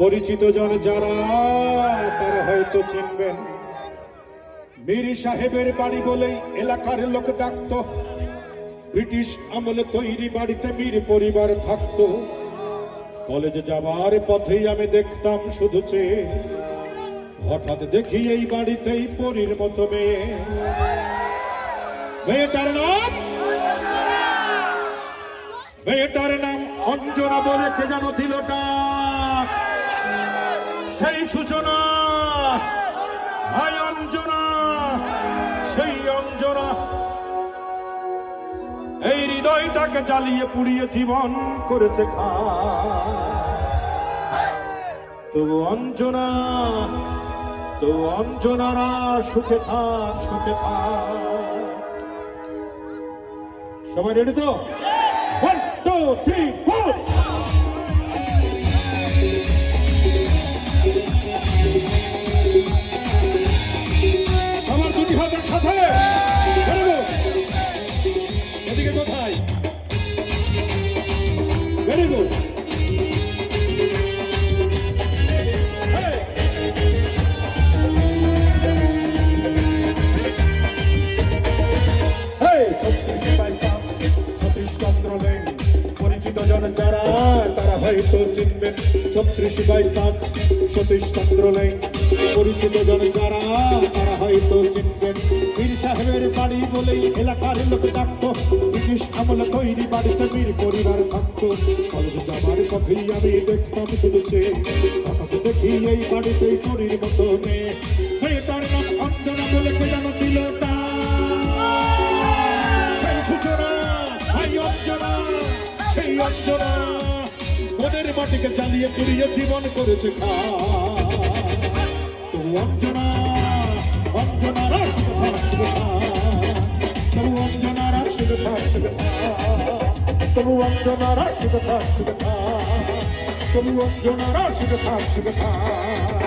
পরিচিত জন যারা, তারা হয়তো চিনবেন। মীর সাহেবের বাড়ি বলেই এলাকার লোক ডাকতো। ব্রিটিশ আমলে তৈরি বাড়িতে মীর পরিবার থাকতো। কলেজে যাবার পথেই আমি দেখতাম শুধু চেয়ে হঠাৎ দেখি এই বাড়িতেই পরীর মতো মেয়ে। মেয়েটার নাম? মেয়েটার নাম অঞ্জনা বলে কে যেন দিল ডাক সেই সূচনা, ভাই অঞ্জনা, সেই অঞ্জনা। এই হৃদয়টাকে জ্বালিয়ে পুড়িয়ে জীবন করেছে খা। তবু অঞ্জনা তো অঞ্জনারা সুখে থাক সুখে থাক। সবাই রেডি তো? ওয়ান টু থ্রি ফোর এদিকে কোথায় ভেরি গুড তারা হয়তো চিনবেন ছত্রিশ বাই পাঁচ সতীশ চন্দ্র লেন পরিচিত জন যারা, তারা হয়তো চিনবেন। বীর সাহেবের বাড়ি বলেই এলাকার লোক ডাকতো। ব্রিটিশ আমলে তৈরি বাড়িতে বীর পরিবার থাকতো। কলেজ যাবার পথেই আমি দেখতাম শুধু হঠাৎ দেখি এই বাড়িতেই পরির মতো মেয়ে। মেয়েটার নাম অঞ্জনা বলে কে যেন দিল সেই অঞ্জনা মনের মাটিকে পুড়িয়ে জীবন করেছে খা অঞ্জনা অঞ্জনা থাকবে তবু অঞ্জনা থাকবে তবু অঞ্জনা থাকবে তবু অঞ্জনা রাশিকে থাকবে বন্ধুরা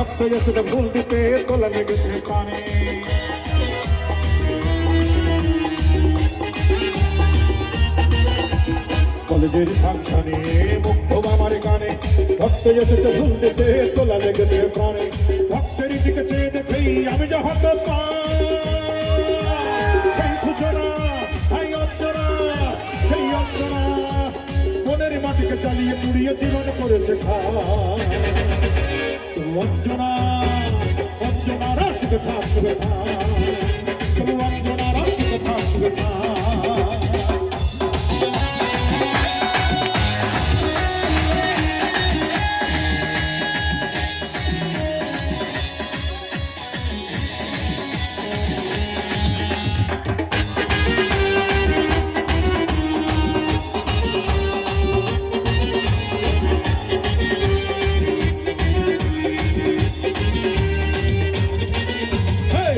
ভক্ত গেছে তো ভুল দিতে তোলা লেগেছে কানে কলেজের ফাংশনে মুগ্ধ আমার গানে, ভক্ত এসেছে ভুল দিতে তোলা লেগেছে প্রাণে। ভক্তের দিকে চেয়ে দেখেই আমি যা হত সেই সূচনা হাই অঞ্জনা, সেই অঞ্জনা, মনের মাটিকে চালিয়ে পুড়িয়ে জীবন করেছে খা অঞ্জনা অঞ্জনা রাশিতে থাকবে খা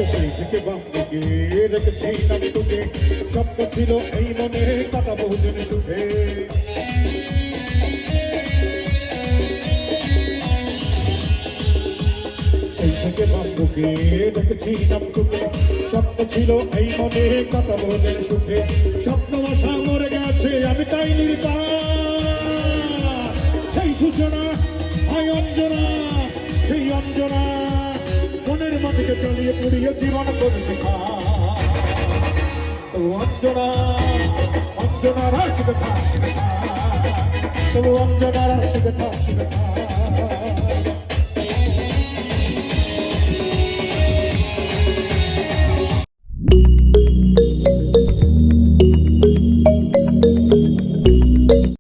হেই, সেই থেকে বাম দিকে রেখেছি আমি তোকে স্বপ্ন ছিল এই মনে কাটা বহুদিন সুখে সেই থেকে বাম দিকে রেখেছি নাম তোকে স্বপ্ন ছিল এই মনে কাটা বহুদিন সুখে স্বপ্ন আশা মরে গেছে আমি সেই অঞ্জনা। মনের মাঝে চালিয়ে পুড়িয়ে জীবন করছে। অঞ্জনা অঞ্জনা রাশি কথা তো অঞ্জনা রাশি থাকবে